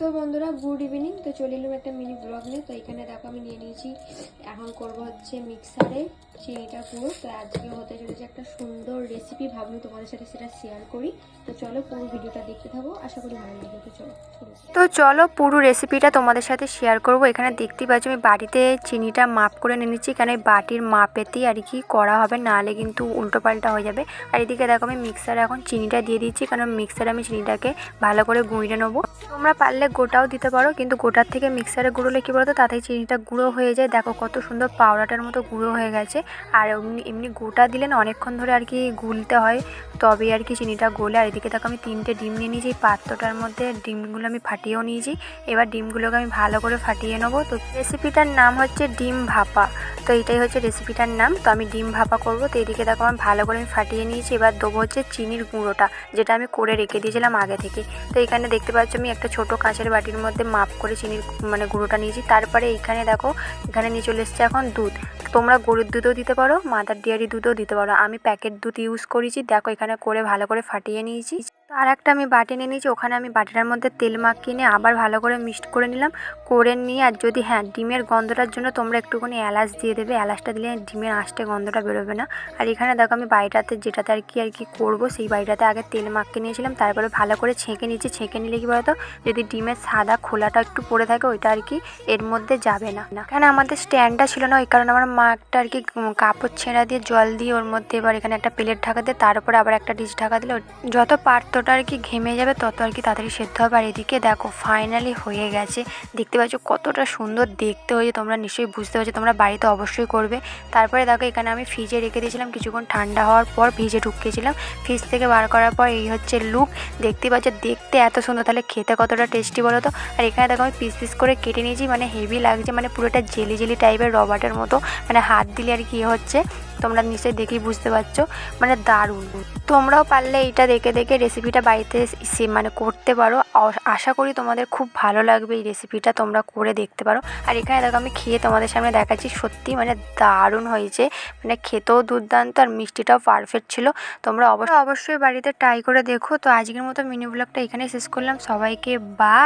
তো বন্ধুরা good evening তো চলে এলাম একটা মিনি ব্লগ নিয়ে। তো এখানে দেখো আমি নিয়ে নিয়েছি, এখন করব হচ্ছে মিক্সারে চিনিটা পুরো। তো আজকে হতে চলেছে একটা সুন্দর রেসিপি ভাবলাম তোমাদের সাথে সেটা শেয়ার করি। তো চলো পুরো ভিডিওটা দেখতে থাকো। আশা করি ভালো লাগবে। তো চলো তো চলো পুরো রেসিপিটা তোমাদের সাথে শেয়ার করব। এখানে দেখতেই পাচ্ছ আমি বাটিতে চিনিটা মাপ করে নিয়ে নিচ্ছি। এই বাটির মাপেতেই আর কি করা হবে, নাহলে কিন্তু উল্টোপাল্টা হয়ে যাবে। আর এদিকে দেখো আমি মিক্সারে এখন চিনিটা দিয়ে দিচ্ছি। কারণ মিক্সারে আমি চিনিটাকে ভালো করে গুঁড়িয়ে নেব। তোমরা পারলে গোটাও দিতে পারো, কিন্তু গোটার থেকে মিক্সারে গুঁড়োলে কী বলতো? তাতেই চিনিটা গুঁড়ো হয়ে যায়। দেখো কত সুন্দর পাউডারটার মতো গুঁড়ো হয়ে গেছে। আর এমনি এমনি গোটা দিলে না অনেকক্ষণ ধরে আর কি গুলতে হয়। তবে আর কি চিনিটা গলে। আর এদিকে দেখো আমি তিনটে ডিম নিয়ে নিয়েছি। পাত্রটার মধ্যে ডিমগুলো আমি ফাটিয়েও নিয়েছি। এবার ডিমগুলোকে আমি ভালো করে ফাটিয়ে নেব। তো রেসিপিটার নাম হচ্ছে ডিম ভাপা। তো এইটাই হচ্ছে রেসিপিটার নাম। তো আমি ডিম ভাপা করব। তো এদিকে দেখো আমি ভালো করে আমি ফাটিয়ে নিয়েছি। এবার দেবো হচ্ছে চিনির গুঁড়োটা, যেটা আমি করে রেখে দিয়েছিলাম আগে থেকে। তো এখানে দেখতে পাচ্ছ আমি একটা ছোট কাঁচের বাটির মধ্যে মাপ করে চিনির মানে গুঁড়োটা নিয়েছি। তারপরে এইখানে দেখো, এখানে নিয়ে চলে এসছে এখন দুধ। তোমরা গরুর দুধও দিতে পারো, মাদার ডেয়ারি দুধও দিতে পারো। আমি প্যাকেট দুধ ইউজ করেছি। দেখো এখানে করে ভালো করে ফাটিয়ে নিয়েছি। তো আর একটা আমি বাটি নিয়ে নিয়েছি, ওখানে আমি বাটিটার মধ্যে তেল মাখিয়ে নিয়ে আবার ভালো করে মিক্সড করে নিলাম, করে নিয়ে আর যদি হ্যাঁ ডিমের গন্ধটার জন্য তোমরা একটুখানি এলাচ দিয়ে দেবে, এলাচটা দিলে ডিমের আঁশটে গন্ধটা বেরোবে না। আর এখানে দেখো আমি বাড়িটাতে যেটাতে আর কি আর কি করব, সেই বাড়িটাতে আগে তেল মাখিয়ে নিয়েছিলাম, তারপরে ভালো করে ছেঁকে নিয়েছি, ছেঁকে নিলে কি বলতো, যদি ডিমের সাদা খোলাটা একটু পড়ে থাকে, ওইটা আর কি এর মধ্যে যাবে না। না কেন আমাদের স্ট্যান্ডটা ছিল না, ওই কারণে আমার মা একটা আর কি কাপড় ছেঁড়া দিয়ে জল দিয়ে ওর মধ্যে এবার এখানে একটা প্লেট ঢাকা দিয়ে, তারপরে আবার একটা ডিশ ঢাকা দিলে যত যত পাত্রটা আর কি ঘেমে যাবে, তত আর কি তাড়াতাড়ি সেদ্ধ হবে। আর এদিকে দেখো ফাইনালি হয়ে গেছে। দেখতে পাচ্ছ কতটা সুন্দর দেখতে হয়েছে। তোমরা নিশ্চয়ই বুঝতে পারছ, তোমরা বাড়িতে অবশ্যই করবে। তারপরে দেখো, এখানে আমি ফ্রিজে রেখে দিয়েছিলাম। কিছুক্ষণ ঠান্ডা হওয়ার পর ফ্রিজে ঢুকিয়েছিলাম। ফ্রিজ থেকে বার করার পর এই হচ্ছে লুক দেখতে পাচ্ছ, দেখতে এত সুন্দর। তাহলে খেতে কতটা টেস্টি বলো তো? আর এখানে দেখো, আমি পিস পিস করে কেটে নিয়েছি। মানে হেভি লাগছে মানে পুরোটা জেলি জেলি টাইপের রবার্টের মতো। মানে হাত দিলে আর কি হচ্ছে। তোমরা নিশ্চয়ই দেখেই বুঝতে পারছ মানে দারুণ। তোমরাও পারলে এইটা দেখে দেখে রেসিপিটা বাড়িতে সে মানে করতে পারো। আশা করি তোমাদের খুব ভালো লাগবে এই রেসিপিটা তোমরা করে দেখতে পারো। আর এখানে দেখো, আমি খেয়ে তোমাদের সামনে দেখাচ্ছি, সত্যি মানে দারুণ হয়েছে। মানে খেতেও দুর্দান্ত আর মিষ্টিটাও পারফেক্ট ছিল। তোমরা অবশ্যই অবশ্যই বাড়িতে ট্রাই করে দেখো। তো আজকের মতো মিনি ব্লগটা এখানে শেষ করলাম। সবাইকে বা